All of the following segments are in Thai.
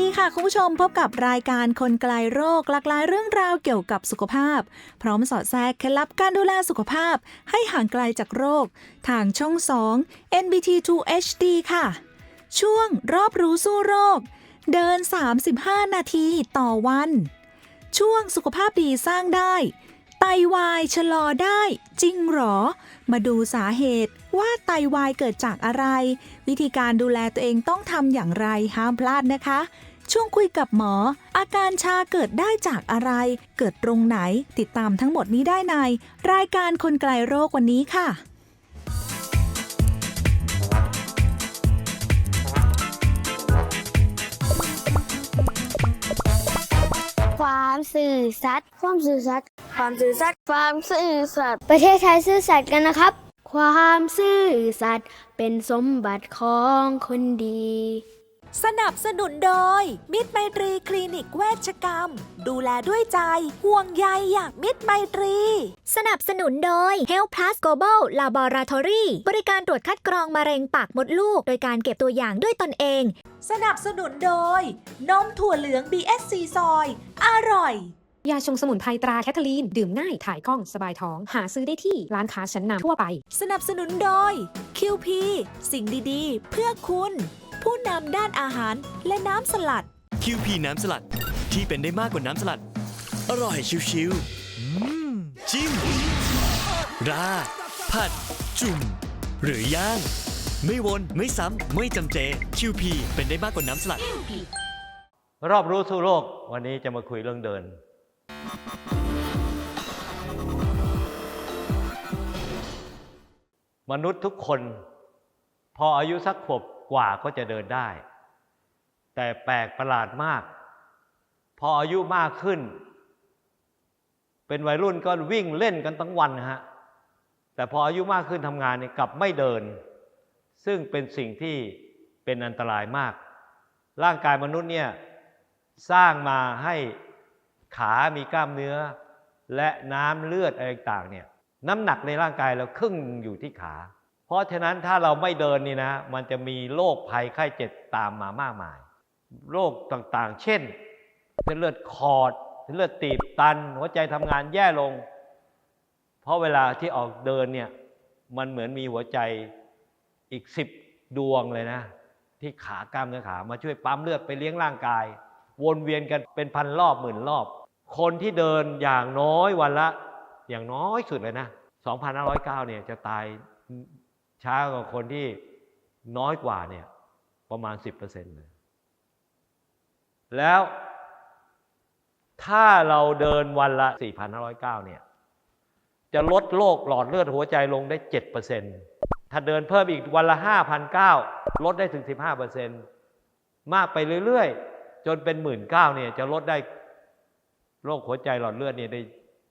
ดีค่ะ คุณผู้ชมพบกับรายการคนไกลโรคหลากหลายเรื่องราวเกี่ยวกับสุขภาพ พร้อมสอดแทรกเคล็ดลับการดูแลสุขภาพ ให้ห่างไกลจากโรค ทางช่อง 2 NBT2 HD ค่ะ ช่วงรอบรู้สู้โรค เดิน 35 นาทีต่อวัน ช่วงสุขภาพดีสร้างได้ ไตวายชะลอได้จริงหรอ มาดูสาเหตุว่าไตวายเกิดจากอะไร วิธีการดูแลตัวเองต้องทำอย่างไรห้ามพลาดนะคะ ช่วงคุยกับหมอ อาการชาเกิดได้จากอะไร เกิดตรงไหนติดตามทั้งหมดนี้ได้ใน รายการคนไกลโรควันนี้ค่ะความสื่อสัตย์ความสื่อสัตย์ความสื่อสัตย์ความสื่อสัตย์ประเทศไทยซื่อสัตย์กันนะครับ ความซื่อสัตย์เป็นสมบัติของคนดี สนับสนุนโดย มิตรไมตรีคลินิกเวชกรรม ดูแลด้วยใจ ห่วงใยอย่างมิตรไมตรี สนับสนุนโดย Health Plus Global Laboratory บริการตรวจคัดกรองมะเร็งปากมดลูก โดยการเก็บตัวอย่างด้วยตนเอง สนับสนุนโดย นมถั่วเหลือง BSC ซอย อร่อยยาชงสมุนไพรตราแคทเธอรีน ดื่มง่าย ถ่ายคล่อง สบายท้อง หาซื้อได้ที่ร้านค้าชั้นนำทั่วไป สนับสนุนโดย QP สิ่งดีๆ เพื่อคุณ ผู้นำด้านอาหารและน้ำสลัด คิวพีน้ำสลัดที่เป็นได้มากกว่าน้ำสลัด อร่อยชิวๆอืมจิ้ม ราดผัด จุ่ม หรือย่าง ไม่วนไม่ซ้ำ ไม่จำเจ คิวพีเป็นได้มากกว่าน้ำสลัด รอบรู้สู้โลก วันนี้จะมาคุยเรื่องเดิน มนุษย์ทุกคน พออายุสักขวบ กว่าก็จะเดินได้ แต่แปลกประหลาดมาก พออายุมากขึ้น เป็นวัยรุ่นก็วิ่งเล่นกันทั้งวันฮะแต่พออายุมากขึ้นทำงานเนี่ยกลับไม่เดิน ซึ่งเป็นสิ่งที่เป็นอันตรายมาก ร่างกายมนุษย์เนี่ยสร้างมาให้ขามีกล้ามเนื้อ และน้ำเลือดอะไรต่างเนี่ยน้ำหนักในร่างกายเราครึ่งอยู่ที่ขา เพราะฉะนั้นถ้าเราไม่เดินนี่นะ มันจะมีโรคภัยไข้เจ็บตามมามากมาย โรคต่างๆ เช่นเส้นเลือดขอดเส้นเลือดตีบตัน หัวใจทำงานแย่ลง เพราะเวลาที่ออกเดินเนี่ยมันเหมือนมีหัวใจอีกสิบดวงเลยนะ ที่ขากล้ามเนื้อขามาช่วยปั๊มเลือดไปเลี้ยงร่างกาย วนเวียนกันเป็นพันรอบหมื่นรอบ คนที่เดินอย่างน้อยวันละ อย่างน้อยสุดเลยนะ2,509เนี่ยจะตาย ช้ากว่าคนที่น้อยกว่าเนี่ยประมาณ 10%เลยแล้วถ้าเราเดินวันละ 4,509 เนี่ย จะลดโรคหลอดเลือดหัวใจลงได้ 7%ถ้าเดินเพิ่มอีกวันละ 5,009 ลดได้ถึง 15%มากไปเรื่อยๆ จนเป็น 19,000เนี่ยจะลดได้โรคหัวใจหลอดเลือดเนี่ยได้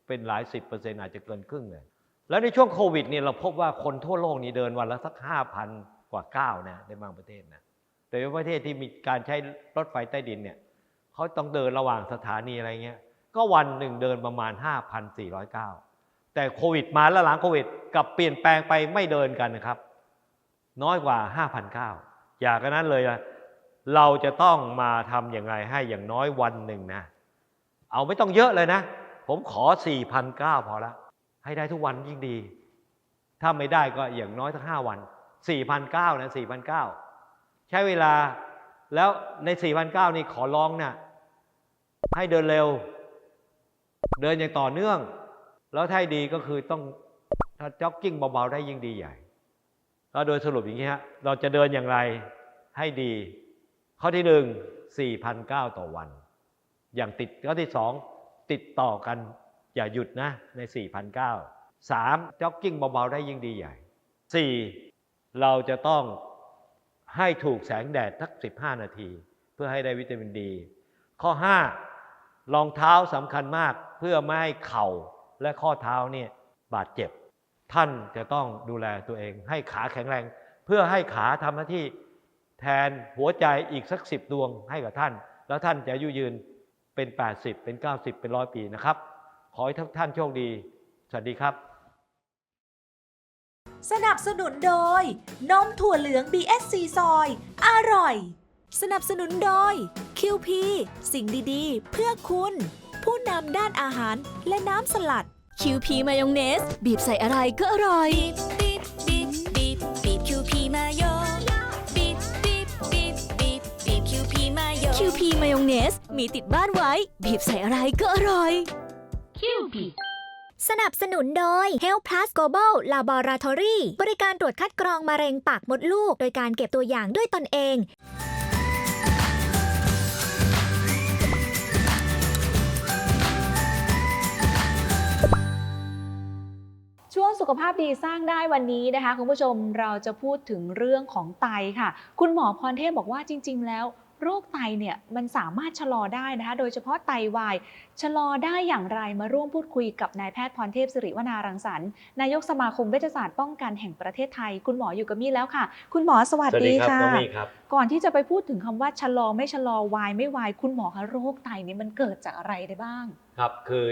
เป็นหลายสิบเปอร์เซ็นต์อาจจะเกินครึ่งเลย แล้วในช่วงโควิดเนี่ยเราพบว่าคนทั่วโลกนี่เดินวันละสัก5,000กว่าก้าวนะในบางประเทศนะโดยเฉพาะประเทศที่มีการใช้รถไฟใต้ดินเนี่ยเขาต้องเดินระหว่างสถานีอะไรเงี้ย ก็วันหนึ่งเดินประมาณ 5,400ก้าวแต่โควิดมาแล้วหลังโควิดกลับเปลี่ยนแปลงไปไม่เดินกันนะครับ น้อยกว่า 5,000ก้าวอยากกันนั้นเลยนะเราจะต้องมาทำอย่างไรให้อย่างน้อยวันหนึ่งนะ เอาไม่ต้องเยอะเลยนะ ผมขอ4,009พอละ ให้ได้ทุกวันยิ่งดี ถ้าไม่ได้ก็อย่างน้อยสักห้าวัน4,009นะ4,009ใช้เวลาแล้วใน4,009นี่ขอร้องนะ่ะให้เดินเร็ว เดินอย่างต่อเนื่อง แล้วถ้าดีก็คือต้องถ้าจ็อกกิ้งเบาๆได้ยิ่งดีใหญ่ก็โดยสรุปอย่างนี้ฮะเราจะเดินอย่างไรให้ดี ข้อที่หนึ่งสี่พันเก้าต่อวัน อย่างติดข้อที่สองติดต่อกัน อย่าหยุดนะใน4,009สามจ็อกกิ้งเบาๆได้ยิ่งดีใหญ่สี่เราจะต้องให้ถูกแสงแดดทัก 15 นาที เพื่อให้ได้วิตามินดี ข้อ 5 รองเท้าสำคัญมากเพื่อไม่ให้เข่าและข้อเท้าเนี่ยบาดเจ็บ ท่านจะต้องดูแลตัวเอง ให้ขาแข็งแรง เพื่อให้ขาทำหน้าที่แทนหัวใจอีกสักสิบดวงให้กับท่าน แล้วท่านจะอายุยืนเป็น 80 เป็น 90 เป็นร้อยปีนะครับ ขอให้ทุกท่านโชคดี สวัสดีครับ สนับสนุนโดย นมถั่วเหลือง BSC ซอย อร่อย สนับสนุนโดย QP สิ่งดีๆ เพื่อคุณ ผู้นำด้านอาหารและน้ำสลัด QP มายองเนส บีบใส่อะไรก็อร่อย บีบบีบบีบบีบคิวพีมาโยบีบบีบบีบบีบบีบคิวพีมาโย QP มายองเนส มีติดบ้านไว้ บีบใส่อะไรก็อร่อย สนับสนุนโดย Health Plus Global Laboratory บริการตรวจคัดกรองมะเร็งปากมดลูก โดยการเก็บตัวอย่างด้วยตนเอง ช่วงสุขภาพดีสร้างได้วันนี้นะคะ คุณผู้ชมเราจะพูดถึงเรื่องของไตค่ะ คุณหมอพรเทพบอกว่าจริง ๆ แล้ว โรคไตเนี่ยมันสามารถชะลอได้นะคะ โดยเฉพาะไตวาย ชะลอได้อย่างไรมาร่วมพูดคุยกับนายแพทย์พรเทพสิริวนารังสรรค์นายกสมาคมเวชศาสตร์ป้องกันแห่งประเทศไทย คุณหมออยู่กับมี่แล้วค่ะ คุณหมอสวัสดีค่ะน้องมี่ครับก่อนที่จะไปพูดถึงคำว่าชะลอไม่ชะลอวายไม่วายคุณหมอคะโรคไตนี่มันเกิดจากอะไรได้บ้าง ครับคือ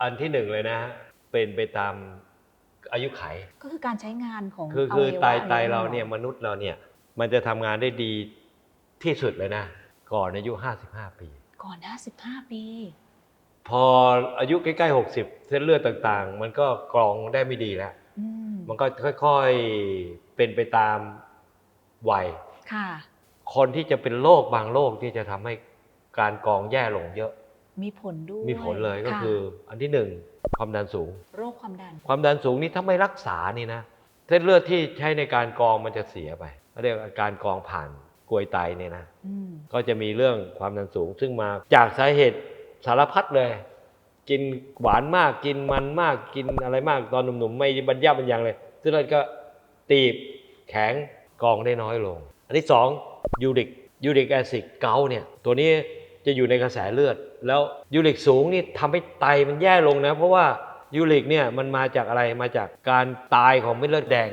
อันที่หนึ่งเลยนะฮะเป็นไปตามอายุไข ก็คือการใช้งานของคืออคือวัยวะไตไตหเราเนี่ยมนุษย์เราเนี่ยมันจะทำงานได้ดี ที่สุดเลยนะ ก่อนอายุ 55 ปี ก่อนหน้า15ปี พออายุใกล้ๆ 60 เส้นเลือดต่างๆ มันก็กรองได้ไม่ดีแล้วอืมมันก็ค่อยๆ เป็นไปตามวัยค่ะ คนที่จะเป็นโรคบางโรคที่จะทำให้การกรองแย่ลงเยอะ มีผลด้วย มีผลเลยก็ะคือ อันที่หนึ่งความดันสูง โรคความดัน ความดันสูงนี่ถ้าไม่รักษานี่นะ เส้นเลือดที่ใช้ในการกรองมันจะเสียไปเขาเรียกว่าการกรองผ่านกล วยไตเนี่ยนะอืมก็จะมีเรื่องความดันสูง ซึ่งมาจากสาเหตุสารพัดเลย กินหวานมากกินมันมากกินอะไรมากตอนหนุ่มๆไม่บรรยาบรรยังเลย ซึ่งเราก็ตีบแข็งกรองได้น้อยลง อันที่สองยูริกยูริกแอซิดเกาเนี่ยตัวนี้จะอยู่ในกระแสเลือด แล้วยูริกสูงนี่ทำให้ไตมันแย่ลงนะ เพราะว่ายูริกเนี่ยมันมาจากอะไรมาจากการตายของเม็ดเลือดแดง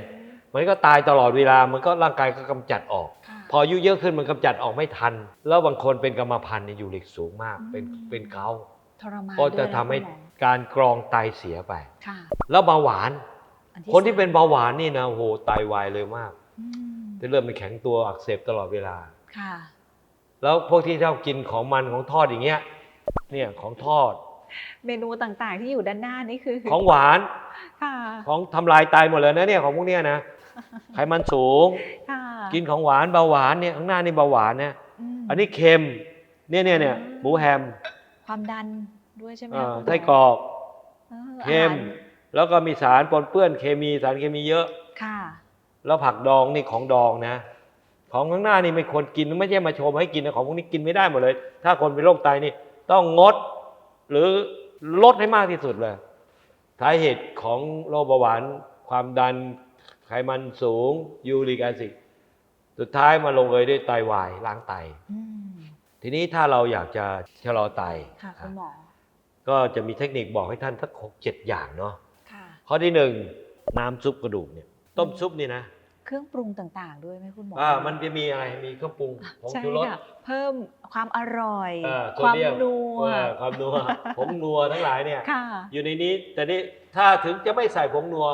มันก็ตายตลอดเวลามันก็ร่างกายก็กำจัดออกค่ะ พออายุเยอะขึ้นมันกำจัดออกไม่ทัน แล้วบางคนเป็นกรรมพันธุ์เนี่ยยูริกสูงมาก เป็นอืมเป็นเกาต์ทรมานก็จะด้วยนทำให้คุณมอการกรองไตเสียไปค่ะแล้วเบาหวานอัคนที่สามเป็นเบาหวานนี่นะโอ้โหไตวายเลยมากอืมจะเริ่มเป็นแข็งตัวอักเสบตลอดเวลาค่ะแล้วพวกที่ชอบกินของมันของทอดอย่างเงี้ย เนี่ยของทอด เมนูต่างๆที่อยู่ด้านหน้านี่คือ ของหวาน ค่ะ ของทำลายไตหมดเลยนะเนี่ยของพวกเนี้ยนะ ไขมันสูงค่ะกินของหวานเบาหวานเนี่ยข้างหน้านี่เบาหวานนะมอันนี้เค็มเนี่ยเนี่ยเนี่ยอืมหมูแฮม ความดันด้วยใช่ไหมเอ่อคะคุณหมอไส้กรอกออเค็มอาหารแล้วก็มีสารปนเปื้อนเคมีสารเคมีเยอะค่ะ แล้วผักดองนี่ของดองนะ ของข้างหน้านี่ไม่ควรกินไม่ใช่มาชมให้กินนะของพวกนี้กินไม่ได้หมดเลย ถ้าคนเป็นโรคไตนี่ต้องงด หรือลดให้มากที่สุดเลยสาเหตุของโรคเบาหวานความดัน ไขมันสูงยูริกแอซิดสุดท้ายมาลงเอยด้วยไตวายล้างไตอืมทีนี้ถ้าเราอยากจะชะลอไตค่ะคุณหมอก็จะมีเทคนิคบอกให้ท่านสักหกเจ็ดอย่างเนาะค่ะข้อที่หนึ่งน้ำซุปกระดูกเนี่ยต้มซุปนี่นะ เครื่องปรุงต่างๆ ด้วยไหมคุณหมออ่ามันจะมีอะไรมีเครื่องปรุงผงใช่ชูรสค่ะเพิ่มความอร่อยเอ่อโซความเดียมนัวเออความนัวผงนัวทั้งหลายเนี่ยค่ะอยู่ในนี้แต่นี่ถ้าถึงจะไม่ใส่ผงนัว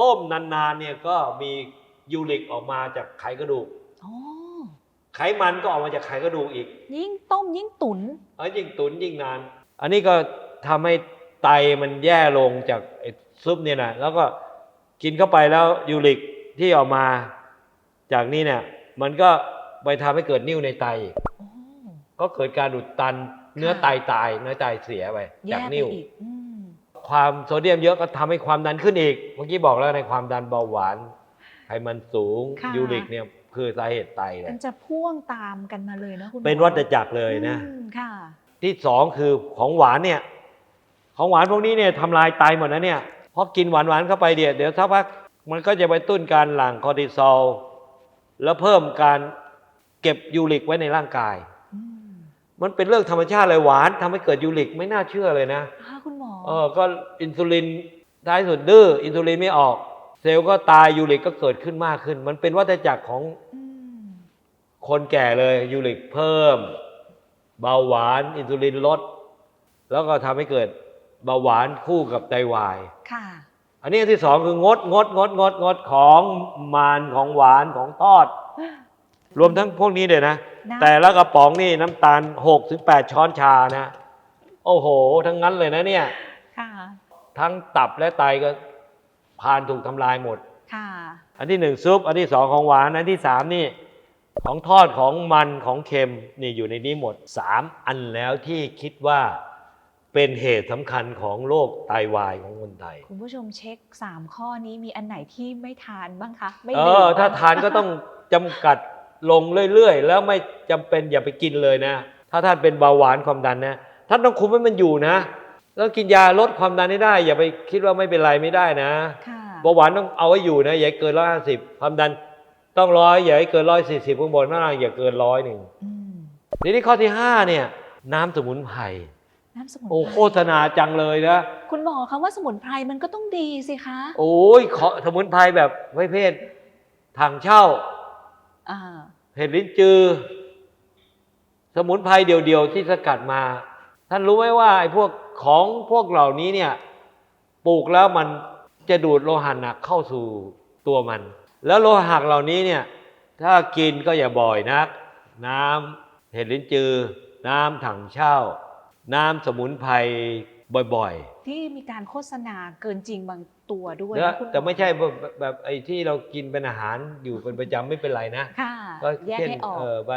ต้มนานๆเนี่ยก็มียูริกออกมาจากไขกระดูก อ๋อ ไขมันก็ออกมาจากไขกระดูกอีกยิ่งต้มยิ่งตุ๋นเอ้ยยิ่งตุนยิ่งนาน อันนี้ก็ทำให้ไตมันแย่ลงจากไอ้ซุปเนี่ยนะแล้วก็กินเข้าไปแล้วยูริกที่ออกมาจากนี่เนี่ย มันก็ไปทำให้เกิดนิ่วในไตอีกโอ้ก็เกิดการอุดตันเนื้อไตตายเนื้อไตเสียไปแย่จากไปนิ่ว อีกอืม ความโซเดียมเยอะก็ทำให้ความดันขึ้นอีก เมื่อกี้บอกแล้วในความดันเบาหวานไขมันสูงค่ะ ยูริกเนี่ยคือสาเหตุไตเลมัยนจะพ่วงตามกันมาเลยนะคุณหมอเป็นวัฏจักรเลยนะ อืมค่ะ ที่สองคือของหวานเนี่ย ของหวานพวกนี้เนี่ยทำลายไตหมดนะเนี่ยเพราะกินหวานหวานๆเข้าไปเดี๋ยวเดี๋ยวสักพักมันก็จะไปตุ้นการหลั่งคอร์ติซอลแล้วเพิ่มการเก็บยูริกไว้ในร่างกายอื มมันเป็นเรื่องธรรมชาติเลยหวานทำให้เกิดยูริกไม่น่าเชื่อเลยนะค่ะคุณหมอเออก็อินซูลินท้ายสุดดื้ออินซูลินไม่ออก เซลล์ก็ตายยูริกก็เกิดขึ้นมากขึ้น มันเป็นวัฏจักรของมคนแก่เลยยูริกเพิ่ม เบาหวานอินซูลินลด แล้วก็ทำให้เกิดเบาหวานคู่กับไตวายค่ะอันนี้อันที่สองคืองดงดงดงดงดของมันของหวานของทอด รวมทั้งพวกนี้เลยนะน้ำแต่ละกระป๋องนี่น้ำตาล6ถึง8ช้อนชานะ โอ้โห ทั้งนั้นเลยนะเนี่ย ค่ะ ทั้งตับและไตก็พานถูกทำลายหมด ค่ะ อันที่หนึ่งซุป อันที่สองของหวาน อันที่สามนี่ ของทอดของมันของเค็มนี่อยู่ในนี้หมดสามอันแล้วที่คิดว่าเป็นเหตุสำคัญของโรคไตวายของคนไทย คุณผู้ชมเช็ค 3 ข้อนี้มีอันไหนที่ไม่ทานบ้างคะ ไม่เอดื่อมถ้าบ้งทานก็ต้องจำกัด ลงเรื่อยๆ แล้วไม่จำเป็นอย่าไปกินเลยนะ ถ้าท่านเป็นเบาหวานความดันนะท่านต้องคุมให้มันอยู่นะ แล้วกินยาลดความดันให้ได้ อย่าไปคิดว่าไม่เป็นไรไม่ได้นะค่ะเบาหวานต้องเอาไว้อยู่นะอย่าให้เกินร้อยห้าสิบความดันต้องร้อยอย่าให้เกินร้อยสี่สิบข้างบนข้างล่างอย่าเกินร้อยหนึ่งอืมทีนี้ข้อที่ห้าเนี่ย น้ำสมุนไพรน้ำสมุนโอ้ไพโฆรษณาจังเลยนะ คุณหมอคำว่าสมุนไพรมันก็ต้องดีสิคะ โอ้ยขอสมุนไพรแบบประเภทถังเช่าอ่า เห็ดลิ้นจือ สมุนไพรเดียวๆที่สกัดมา ท่านรู้ไหมว่าไอ้พวกของพวกเหล่านี้เนี่ยปลูกแล้วมันจะดูดโลหะหนักเข้าสู่ตัวมัน แล้วโลหะเหล่านี้เนี่ยถ้ากินก็อย่าบ่อยนัก น้ำเห็ดลิ้นจือ น้ำถังเช่า น้ำสมุนไพร บ่อยๆที่มีการโฆษณาเกินจริงบางตัวด้วยนะนะคุณหอแต่ไม่ใช่แบบแบบแบบไอ้ที่เรากินเป็นอาหารอยู่เป็นประจำไม่เป็นไรนะค่ะก็แยกเช่นให้ออกเออใบ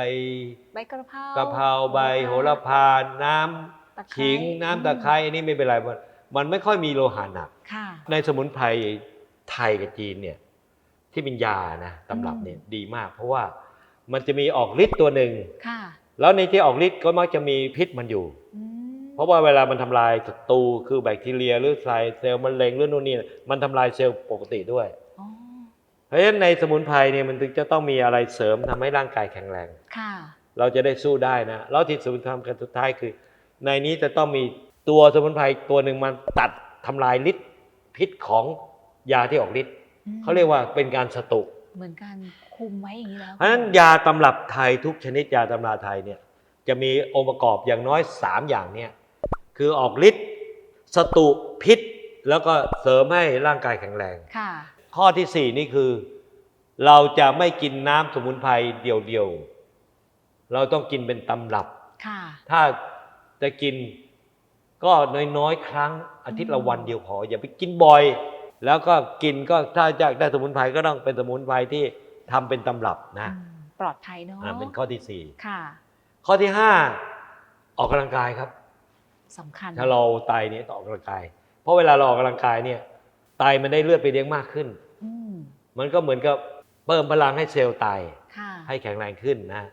ใบกระเพรากะเพราใบโหระพาน้ำตะไคร้ขิงน้ำตะไคร้อันนี้ไม่เป็นไรมันมันไม่ค่อยมีโลหะหนัก ค่ะในสมุนไพรไทยกับจีนเนี่ยที่เป็นยานะตำรับเนี่ยดีมาก เพราะว่ามันจะมีออกฤทธิ์ตัวหนึ่งค่ะแล้วในที่ออกฤทธิ์ก็มักจะมีพิษมันอยู่ อืม เพราะว่าเวลามันทำลายศัตรูคือแบคทีเรียหรือใส่เซลล์มะเร็งหรือนู่นนี่มันทำลายเซลล์ปกติด้วยอ๋อเพราะฉะนั้นในสมุนไพรเนี่ยมันถึงจะต้องมีอะไรเสริมทำให้ร่างกายแข็งแรงค่ะ เราจะได้สู้ได้นะแล้วที่สมุนไพรกันสุดท้ายคือ ในนี้จะต้องมีตัวสมุนไพรตัวหนึ่งมันตัดทำลายฤทธิ์พิษของยาที่ออกฤทธิ์อืมเขาเรียกว่าเป็นการสตุเหมือนการคุมไว้อย่างนี้แล้วเพราะฉะนั้นยาตำรับไทยทุกชนิดยาตำราไทยเนี่ยจะมีองค์ประกอบอย่างน้อย 3 อย่างเนี่ย คือออกฤทธิ์สตุพิษ แล้วก็เสริมให้ร่างกายแข็งแรง ค่ะ ข้อที่สี่นี่คือ เราจะไม่กินน้ำสมุนไพรเดียวๆ เราต้องกินเป็นตำรับ ค่ะ ถ้าจะกินก็น้อยๆ ครั้งอาทิตย์ละวันเดียวพออย่าไปกินบ่อย แล้วก็กินก็ถ้าอยากได้สมุนไพรก็ต้องเป็นสมุนไพรที่ทำเป็นตำรับนะอืมปลอดภัยเนาะอ่าเป็นข้อที่สี่ค่ะ ข้อที่ห้าออกกำลังกายครับ สำคัญ ถ้าเราไตเนี่ยต้องออกกำลังกาย เพราะเวลาเราออกกำลังกายเนี่ยไตมันได้เลือดไปเลี้ยงมากขึ้น อืมมันก็เหมือนกับเพิ่มพลังให้เซลล์ไตค่ะให้แข็งแรงขึ้นนะ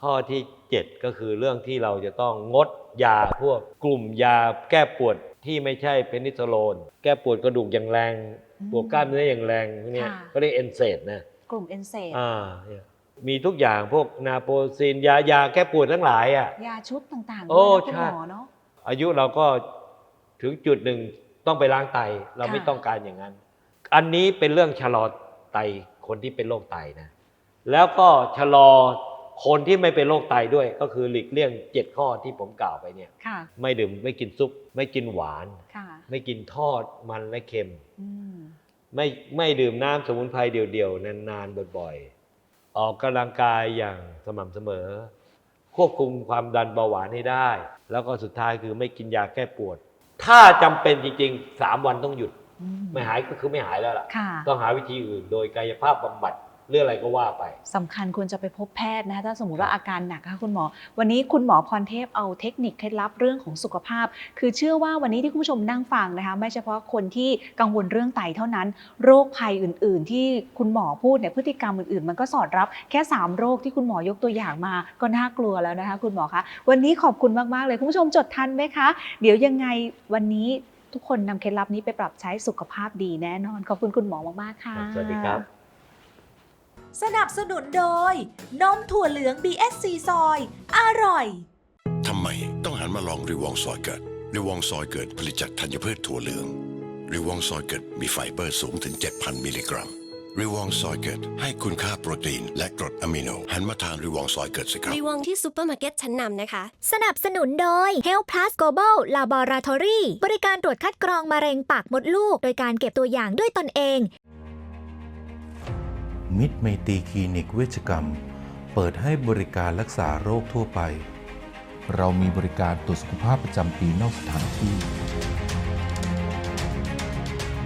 ข้อที่ 7 ก็คือเรื่องที่เราจะต้องงดยาพวกกลุ่มยาแก้ปวดที่ไม่ใช่เพนิซิลโลนแก้ปวดกระดูกอย่างแรงอืมปวดกล้ามเนื้ออย่างแรงพวกเนี่ยค่ะ ก็เรียกเอนเซดนะ กลุ่มเอนเซดอ่าเนี่ยมีทุกอย่างพวกนาโปซินยายาแก้ปวดทั้งหลายอะ ยาชุดต่างๆโอ้ด้วยนะคุณใช่ หมอเนาะ อายุเราก็ถึงจุดหนึ่งต้องไปล้างไต เราค่ะไม่ต้องการอย่างนั้น อันนี้เป็นเรื่องชะลอไตคนที่เป็นโรคไตนะ แล้วก็ชะลอคนที่ไม่เป็นโรคไตด้วย ก็คือหลีกเลี่ยงเจ็ดข้อที่ผมกล่าวไปเนี่ยค่ะไม่ดื่มไม่กินซุป ไม่กินหวานค่ะไม่กินทอดมันและเค็มอืมไม่ไม่ดื่มน้ำสมุนไพรเดี่ยวๆ นานๆ บ่อยๆ ออกกำลังกายอย่างสม่ำเสมอ ควบคุมความดันเบาหวานให้ได้ แล้วก็สุดท้ายคือไม่กินยาแก้ปวด ถ้าจำเป็นจริงๆ 3 วันต้องหยุด อืม ไม่หายก็คือไม่หายแล้วล่ะ ค่ะ ต้องหาวิธีอื่น โดยกายภาพบำบัด หรืออะไรก็ว่าไปสำคัญควรจะไปพบแพทย์นะคะถ้าสมมติว่าอาการหนักค่ะคุณหมอ วันนี้คุณหมอพรเทพเอาเทคนิคเคล็ดลับเรื่องของสุขภาพ คือเชื่อว่าวันนี้ที่คุณผู้ชมนั่งฟังนะคะไม่เฉพาะคนที่กังวลเรื่องไตเท่านั้น โรคภัยอื่น ๆ ที่คุณหมอพูดเนี่ยพฤติกรรมอื่น ๆ มันก็สอดรับแค่ 3 โรคที่คุณหมอยกตัวอย่างมาก็น่ากลัวแล้วนะคะคุณหมอคะวันนี้ขอบคุณมาก ๆ เลยคุณผู้ชมจดทันไหมคะ เดี๋ยวยังไงวันนี้ทุกคนนำเคล็ดลับนี้ไปปรับใช้สุขภาพดีแน่นอน ขอบคุณคุณหมอมาก ๆ ค่ะ สวัสดีครับ สนับสนุนโดย นมถั่วเหลือง BSC ซอย อร่อย ทำไมต้องหันมาลองริวองซอยเกิดริวองซอยเกิดผลิตจากธัญพืชถั่วเหลืองริวองซอยเกิดมีไฟเบอร์สูงถึง 7,000 มิลลิกรัมริวองซอยเกิดให้คุณค่าโปรตีน และกรดอะมิโน หันมาทานริวองซอยเกิดสิครับ รีวองที่ซูเปอร์มาร์เก็ตชั้นนำนะคะ สนับสนุนโดย Health Plus Global Laboratory บริการตรวจคัดกรองมะเร็งปากมดลูก โดยการเก็บตัวอย่างด้วยตนเอง มิตรไมตรีคลินิกเวชกรรม เปิดให้บริการรักษาโรคทั่วไป เรามีบริการตรวจสุขภาพประจำปีนอกสถานที่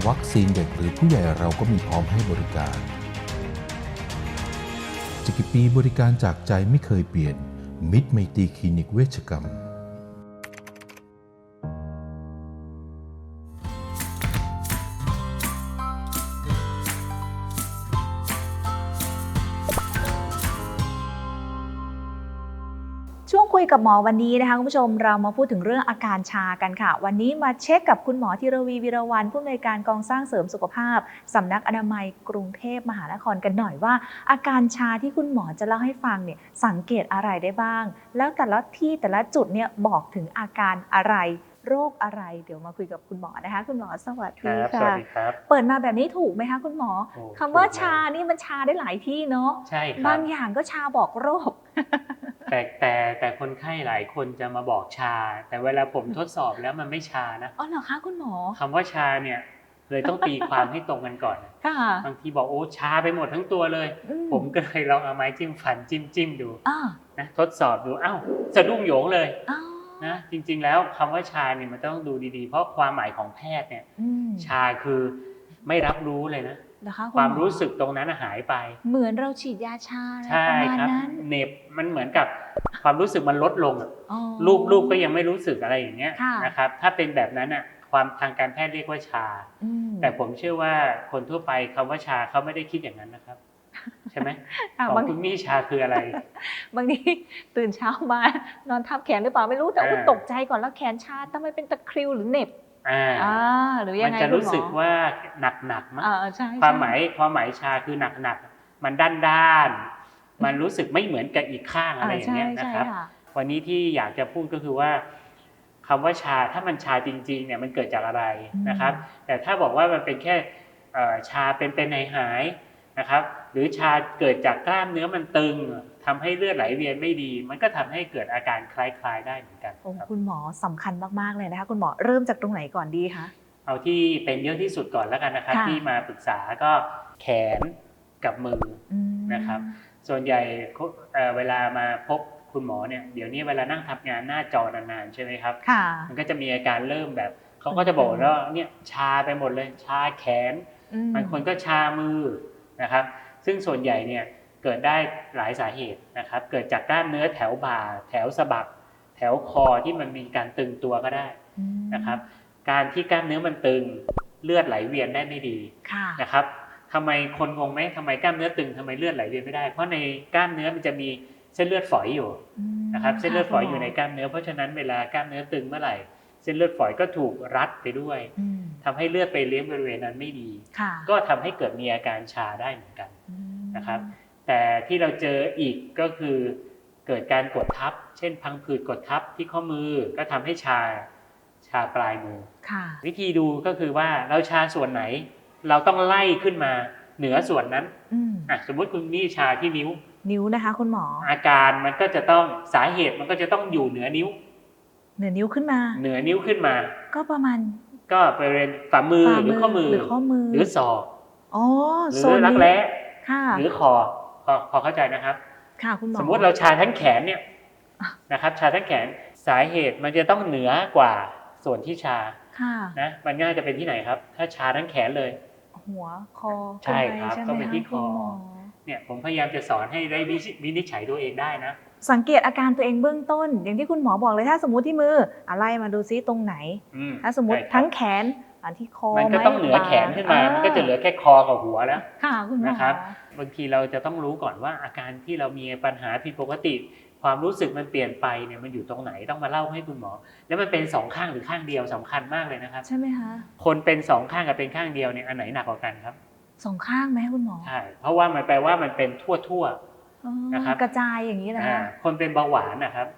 วัคซีนเด็กหรือผู้ใหญ่เราก็มีพร้อมให้บริการจะกี่ปีบริการจากใจไม่เคยเปลี่ยน มิตรไมตรีคลินิกเวชกรรม ยกับหมอวันนี้นะคะคุณผู้ชมเรามาพูดถึงเรื่องอาการชากันค่ะ วันนี้มาเช็คกับคุณหมอธีรวีวีรวันผู้อำนวยการกองสร้างเสริมสุขภาพสำนักอนามัยกรุงเทพมหานครกันหน่อยว่า อาการชาที่คุณหมอจะเล่าให้ฟังเนี่ยสังเกตอะไรได้บ้าง แล้วแต่ละที่แต่ละจุดเนี่ยบอกถึงอาการอะไร โรคอะไรเดี๋ยวมาคุยกับคุณหมอนะคะ คุณหมอสวัสคดีรับสค่ะวัสดีครับ เปิดมาแบบนี้ถูกไหมคะคุณหมอโอ้คำว่าถูกเลยชานี่มันชาได้หลายที่เนาะใช่ครับบางอย่างก็ชาบอกโรค แต่แต่แต่คนไข้หลายคนจะมาบอกชา แต่เวลาผมทดสอบแล้วมันไม่ชานะอ๋อเหรอคะคุณหมอคำว่าชาเนี่ยเลยต้องตีความให้ตรงกันก่อนค่ะบางทีบอกโอ้ชาไปหมดทั้งตัวเลยอืผมก็เลยลองเอาไม้จิ้มฟันจิ้มจิ้มดูอ่านะทดสอบดูอ้าวสะดุ้งโหยงเลยอ๋อ นะจริงๆแล้วคำว่าชาเนี่ยมันต้องดูดีๆ เพราะความหมายของแพทย์เนี่ยอืมชาคือไม่รับรู้เลยนะเหรอคะณความหอรู้สึกตรงนั้นหายไป เหมือนเราฉีดยาชาใช่ประมาณครับนั้นเหน็บมันเหมือนกับความรู้สึกมันลดลงอะอ๋อรูปรูปก็ยังไม่รู้สึกอะไรอย่างเงี้ยค่ะนะครับถ้าเป็นแบบนั้นอะความทางการแพทย์เรียกว่าชาอืมแต่ผมเชื่อว่าคนทั่วไปคำว่าชาเขาไม่ได้คิดอย่างนั้นนะครับ ใช่ไหมค่ะของบางคุณมี่ชาคืออะไร บางทีตื่นเช้ามานอนทับแขนหรือเปล่าไม่รู้แต่ว่าอ่าตกใจก่อนแล้วแขนชาทำไมเป็นตะคริวหรือเหน็บอ่าอ่าหรือยัมังไงจะรู้คุณหมอสึกว่าหนักหนักๆมั้งอ่าใช่ความใช่หมายความหมายชาคือหนักหนักๆมันด้านด้านๆมันรู้สึกไม่เหมือนกับอีกข้างอะไรอย่างเงี้ยใช่นะครับใช่ค่ะวันนี้ที่อยากจะพูดก็คือว่าคำว่าชาถ้ามันชาจริงๆเนี่ยมันเกิดจากอะไรนะครับ แต่ถ้าบอกว่ามันเป็นแค่เอ่อชาเป็นเป็นหายหายๆนะครับ หรือชาเกิดจากกล้ามเนื้อมันตึงทำให้เลือดไหลเวียนไม่ดี มันก็ทำให้เกิดอาการคล้ายๆ ได้เหมือนกันโอ้ครับคุณหมอสำคัญมากๆเลยนะคะคุณหมอเริ่มจากตรงไหนก่อนดีคะเอาที่เป็นเยอะที่สุดก่อนแล้วกันนะครับค่ะที่มาปรึกษาก็แขนกับมืออืมนะครับ ส่วนใหญ่เอ่อเวลามาพบคุณหมอเนี่ยเดี๋ยวนี้เวลานั่งทำงานหน้าจอนานๆใช่ไหมครับค่ะมันก็จะมีอาการเริ่มแบบเขาก็จะบอกว่าเนี่ยชาไปหมดเลยชาแขนอืมบางคนก็ชามือนะครับ ซึ่งส่วนใหญ่เนี่ยเกิดได้หลายสาเหตุนะครับ เกิดจากกล้ามเนื้อแถวบ่า แถวสะบัก แถวคอที่มันมีการตึงตัวก็ได้อืมนะครับ การที่กล้ามเนื้อมันตึงเลือดไหลเวียนได้ไม่ดีค่ะนะครับทำไมคนงงไหมทำไมกล้ามเนื้อตึงทำไมเลือดไหลเวียนไม่ได้ เพราะในกล้ามเนื้อมันจะมีเส้นเลือดฝอยอยู่อืมนะครับ เส้นเลือดฝอยค่ะอยู่ในกล้ามเนื้อ เพราะฉะนั้นเวลากล้ามเนื้อตึงเมื่อไหร่ เส้นเลือดฝอยก็ถูกรัดไปด้วยอืมทำให้เลือดไปเลี้ยงบริเวณนั้นไม่ดีค่ะก็ทำให้เกิดมีอาการชาได้เหมือนกันอืมนะครับ แต่ที่เราเจออีกก็คือเกิดการกดทับ เช่นพังผืดกดทับที่ข้อมือก็ทำให้ชาชาปลายมือค่ะวิธีดูก็คือว่าเราชาส่วนไหน เราต้องไล่ขึ้นมาเหนือส่วนนั้นอืมอะสมมุติคุณนี่ชาที่นิ้ว นิ้วนะคะ คุณหมอ อาการมันก็จะต้องสาเหตุมันก็จะต้องอยู่เหนือนิ้ว เหนือนิ้วขึ้นมา เหนือนิ้วขึ้นมา ก็ประมาณ ก็บริเวณฝ่ามือฝ่าหรือข้อมือหรือข้อมือ หรือศอกอ๋อหรืโซอนรักนี้แร้ค่ะหรือคอพอพอเข้าใจนะครับ ค่ะคุณหมอสมมุติเราชาทั้งแขนเนี่ยอะนะครับชาทั้งแขนสาเหตุมันจะต้องเหนือกว่าส่วนที่ชาค่ะนะมันง่ายจะเป็นที่ไหนครับ ถ้าชาทั้งแขนเลย หัวคอใช่ครับขึ้นไปต้องไปที่ใช่ไหมะคอณหมเนี่ยผมพยายามจะสอนให้ได้วินิวินิจฉัยตัวเองได้นะ สังเกตอาการตัวเองเบื้องต้น อย่างที่คุณหมอบอกเลยถ้าสมมติที่มืออะไรมาดูซิตรงไหนอืมถ้าสมมติใช่ครับทั้งแขนอันที่คอมันก็ไหต้องเหนือแขนขึ้นมา มันก็จะเหลือแค่คอกับหัวแล้วค่ะคุณหมอนะครับบางทีเราจะต้องรู้ก่อนว่าอาการที่เรามีปัญหาผิดปกติ ความรู้สึกมันเปลี่ยนไปเนี่ยมันอยู่ตรงไหนต้องมาเล่าให้คุณหมอ แล้วมันเป็นสองข้างหรือข้างเดียวสำคัญมากเลยนะครับใช่ไหมคะคนเป็นสองข้างกับเป็นข้างเดียวเนี่ยอันไหนหนักกว่ากันครับสองข้างไหมคุณหมอใช่เพราะว่ามันแปลว่ามันเป็นทั่วทั่วอ๋อ นะครับกระจายอย่างนี้ๆนะอ่าคะคนเป็นเบาหวานนะครับ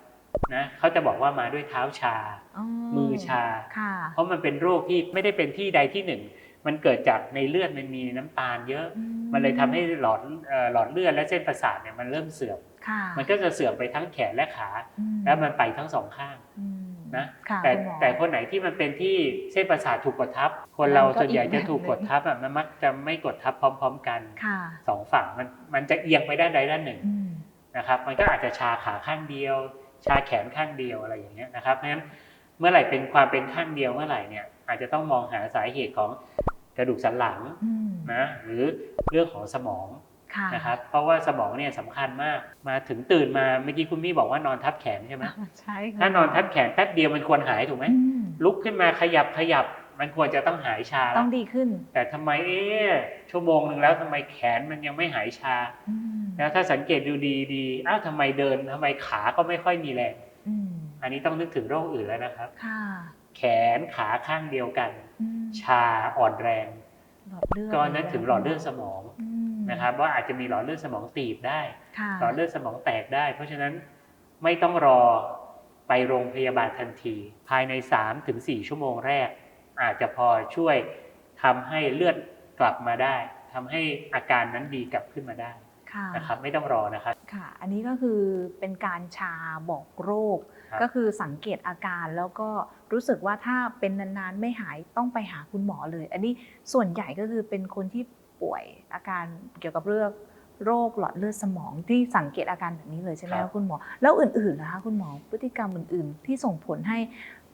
นะเขาจะบอกว่ามาด้วยเท้าชาอ๋อมือชาค่ะเพราะมันเป็นโรคที่ไม่ได้เป็นที่ใดที่หนึ่ง มันเกิดจากในเลือดมันมีน้ำตาลเยอะอืมมันเลยทำให้หลอดเอ่อหลอดเลือดและเส้นประสาทเนี่ยมันเริ่มเสื่อมค่ะมันก็จะเสื่อมไปทั้งแขนและขาอืมแล้วมันไปทั้งสองข้างอืม นะค่ะแต่คุณหมอแต่คนไหนที่มันเป็นที่เส้นประสาทถูกกดทับ คนเรามันก็ส่วนใหญ่อีกจะแบบถูกกดหนึ่งทับอะมันมักจะไม่กดทับพร้อม ๆ กันค่ะสองฝั่งมันมันจะเอียงไปด้านใดด้านหนึ่งอืมนะครับ มันก็อาจจะชาขาข้างเดียว ชาแขนข้างเดียวอะไรอย่างเงี้ยนะครับเพราะฉะนั้นเมื่อไหร่เป็นความเป็นข้างเดียวเมื่อไหร่เนี่ยอาจจะต้องมองหาสาเหตุของกระดูกสันหลังอืมนะหรือเรื่องของสมองค่ะ นะครับเพราะว่าสมองเนี่ยสำคัญมากมาถึงตื่นมาเมื่อกี้คุณมี่บอกว่านอนทับแขนใช่ไหมใช่ค่ะถ้านอนทับแขนแป๊บเดียวมันควรหายถูกไหมอืมลุกขึ้นมาขยับขยับมันควรจะต้องหายชาต้แล้อวงดีขึ้น แต่ทำไมเอ๊ะชั่วโมงหนึ่งแล้วทำไมแขนมันยังไม่หายชาอืมแล้วถ้าสังเกตดูดีดีๆอ้าวทำไมเดินทำไมขาก็ไม่ค่อยมีแรงอืมอันนี้ต้องนึกถึงโรคอื่นแล้วนะครับค่ะแขนขาข้างเดียวกันอืมชาอ่อนแรงหลอดเลือดก็นึกถึงหลอดเลือดสมองอืม นะครับว่าอาจจะมีหลอดเลือดสมองตีบได้ค่ะหลอดเลือดสมองแตกได้ เพราะฉะนั้นไม่ต้องรอไปโรงพยาบาลทันที ภายใน 3-4 ชั่วโมงแรก อาจจะพอช่วยทำให้เลือดกลับมาได้ทำให้อาการนั้นดีกลับขึ้นมาได้ค่ะนะครับไม่ต้องรอนะครับค่ะ อันนี้ก็คือเป็นการชาบอกโรคครับก็คือสังเกตอาการแล้วก็รู้สึกว่าถ้าเป็นนานๆไม่หายต้องไปหาคุณหมอเลย อันนี้ส่วนใหญ่ก็คือเป็นคนที่ ป่วย อาการเกี่ยวกับเรื่องโรคหลอดเลือดสมองที่สังเกตอาการแบบนี้เลยใช่ไหมครัคะบคุณหมอ แล้วอื่นๆนะคะคุณหมอพฤติกรรมอื่นๆ ที่ส่งผลให้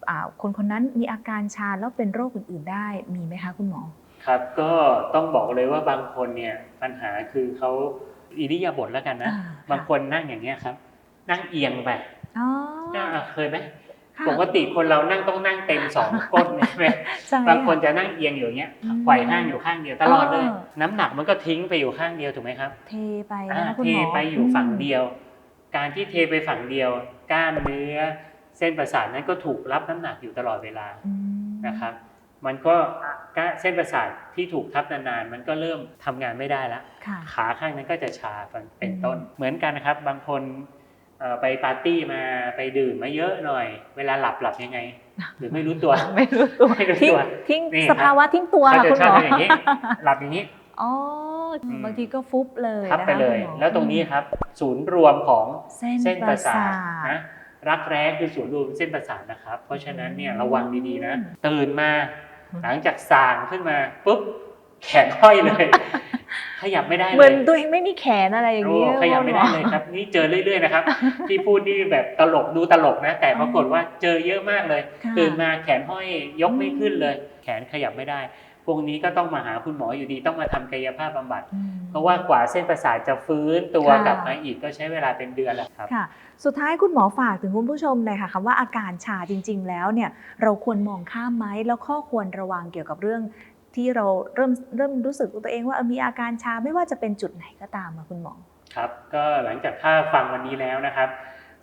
อ่าคนคนนั้นมีอาการชาแล้วเป็นโรคอื่นๆได้มีไหมคะคุณหมอ ครับก็ต้องบอกเลยว่าบางคนเนี่ยปัญหาคือเขาอิริยาบถแล้วกันนะอ่าค่ะบางคนนั่งอย่างเงี้ยครับ นั่งเอียงไปอ๋อนั่งอะเคยไหมค่ะ ปกติคนเรานั่งต้องนั่งเต็มสองก้นใช่ไหมใช่บางคนค่ะจะนั่งเอียงอยู่อย่างเงี้ยอืมไขว่ห้างอยู่ข้างเดียวตลอดเลยเออน้ำหนักมันก็ทิ้งไปอยู่ข้างเดียวถูกไหมครับเทไปอ่านะคะคุณเทหมอไปอยู่ฝั่งเดียว การที่เทไปฝั่งเดียวกล้ามเนื้อ เส้นประสาทนั้นก็ถูกรับน้ำหนักอยู่ตลอดเวลาอืมนะครับ มันก็อะเส้นประสาทที่ถูกทับนานๆมันก็เริ่มทำงานไม่ได้แล้วค่ะขาข้างนั้นก็จะชาเป็นเป็นอืมต้น เหมือนกันนะครับ บางคนเอ่อ ไปปาร์ตี้มาไปดื่มมาเยอะหน่อย เวลาหลับหลับยังไง หรือไม่รู้ตัวไม่รู้ตัวไม่รู้ทิ้งตัวทิ้งนี่สภาวะทิ้งตัวเขาจะคุณชหอบมอทำอย่างนี้หลับอย่างนี้อ๋ออมบางทีก็ฟุบเลยทับไปนะคะเลยคุณหมอแล้วตรงนี้ครับ ศูนย์รวมของเส้นเส้นประสาประทสาทนะรักแร้คือศูนย์รวมเส้นประสาทนะครับ เพราะฉะนั้นเนี่ยระวังดีๆนะอืมตื่นมาหลังจากส่างขึ้นมาปุ๊บ แขนห้อยเลย ขยับไม่ได้เหเลมือยนตัวเองไม่มีแขนอะไรอย่างโอ้นี้ขยับไม่ได้เลยณหอครับ นี่เจอเรื่อยๆนะครับ ที่พูดนี่แบบตลกดูตลกนะ แต่ปรากฏว่าเจอเยอะมากเลยค่ะตื่นมาแขนห้อยยกไม่ขึ้นเลย แขนขยับไม่ได้ พวกนี้ก็ต้องมาหาคุณหมออยู่ดีต้องมาทำกายภาพบำบัดอืมเพราะว่ากว่าเส้นประสาทจะฟื้นตัวค่ะกลับมาอีกก็ใช้เวลาเป็นเดือนแหละครับค่ะ สุดท้ายคุณหมอฝากถึงคุณผู้ชมหน่อยค่ะคำว่าอาการชาจริง ๆ แล้วเนี่ยเราควรมองข้ามไหมแล้วข้อควรระวังเกี่ยวกับเรื่อง ที่เราเริ่มเริ่มรู้สึกตัวเองว่ามีอาการชาไม่ว่าจะเป็นจุดไหนก็ตามมาคุณหมอครับก็หลังจากถ้าฟังวันนี้แล้วนะครับ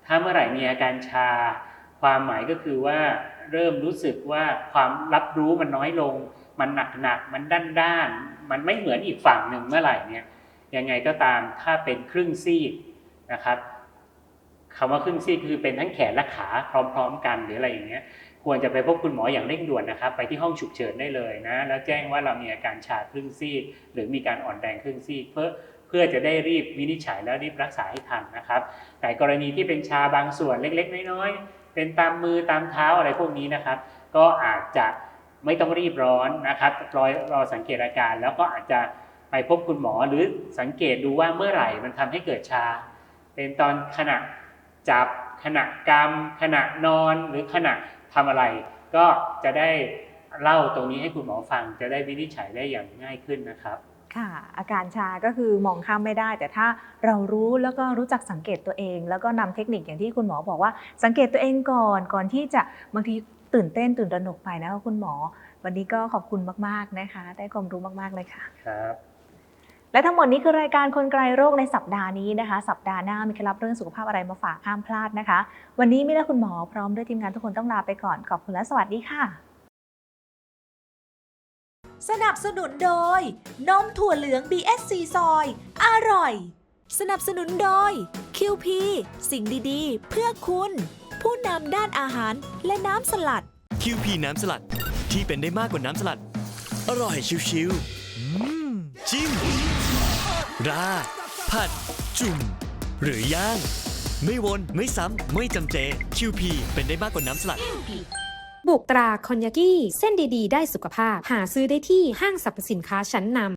ถ้าเมื่อไหร่มีอาการชา ความหมายก็คือว่าเริ่มรู้สึกว่าความรับรู้มันน้อยลง มันหนักหนักมันด้านด้าน มันไม่เหมือนอีกฝั่งหนึ่งเมื่อไหร่เนี่ยยังไงก็ตามถ้าเป็นครึ่งซีกนะครับคำว่าครึ่งซีกคือเป็นทั้งแขนและขาพร้อม ๆ กันหรืออะไรอย่างเงี้ย ควรจะไปพบคุณหมออย่างเร่งด่วนนะครับ ไปที่ห้องฉุกเฉินได้เลยนะ แล้วแจ้งว่าเรามีอาการชาครึ่งซีกหรือมีการอ่อนแรงครึ่งซีกเพื่อเพื่อจะได้รีบวินิจฉัยแล้วรีบรักษาให้ทันนะครับ แต่กรณีที่เป็นชาบางส่วนเล็กๆ น้อยๆ เป็นตามมือตามเท้าอะไรพวกนี้นะครับ ก็อาจจะไม่ต้องรีบร้อนนะครับรอรอสังเกตอาการแล้วก็อาจจะไปพบคุณหมอหรือสังเกตดูว่าเมื่อไหร่มันทำให้เกิดชา เป็นตอนขณะจับขณะกำขณะนอนหรือขณะ ทำอะไรก็จะได้เล่าตรงนี้ให้คุณหมอฟัง จะได้วินิจฉัยได้อย่างง่ายขึ้นนะครับค่ะอาการชาก็คือมองข้ามไม่ได้ แต่ถ้าเรารู้แล้วก็รู้จักสังเกตตัวเอง แล้วก็นำเทคนิคอย่างที่คุณหมอบอกว่า สังเกตตัวเองก่อนก่อนที่จะบางทีตื่นเต้นตื่นตระหนกไปนะคะคุณหมอ วันนี้ก็ขอบคุณมาก ๆนะคะ ได้ความรู้มาก ๆ เลยค่ะครับ และทั้งหมดนี้คือรายการคนไกลโรคในสัปดาห์นี้นะคะ สัปดาห์หน้ามีเคล็ดลับเรื่องสุขภาพอะไรมาฝากห้ามพลาดนะคะ วันนี้มิและคุณหมอพร้อมด้วยทีมงานทุกคนต้องลาไปก่อนขอบคุณและสวัสดีค่ะ สนับสนุนโดย นมถั่วเหลือง BSC ซอย อร่อย สนับสนุนโดย QP สิ่งดีๆ เพื่อคุณ ผู้นำด้านอาหารและน้ำสลัดคิวพีน้ำสลัดที่เป็นได้มากกว่าน้ำสลัด อร่อยชิวๆอืมจิ้ม ราดผัด จุ่ม หรือย่างไม่วนไม่ซ้ำ ไม่จำเจคิวพีเป็นได้มากกว่าน้ำสลัด บุกตราคอนยากิเส้นดีๆ ได้สุขภาพ หาซื้อได้ที่ห้างสรรพสินค้าชั้นนำ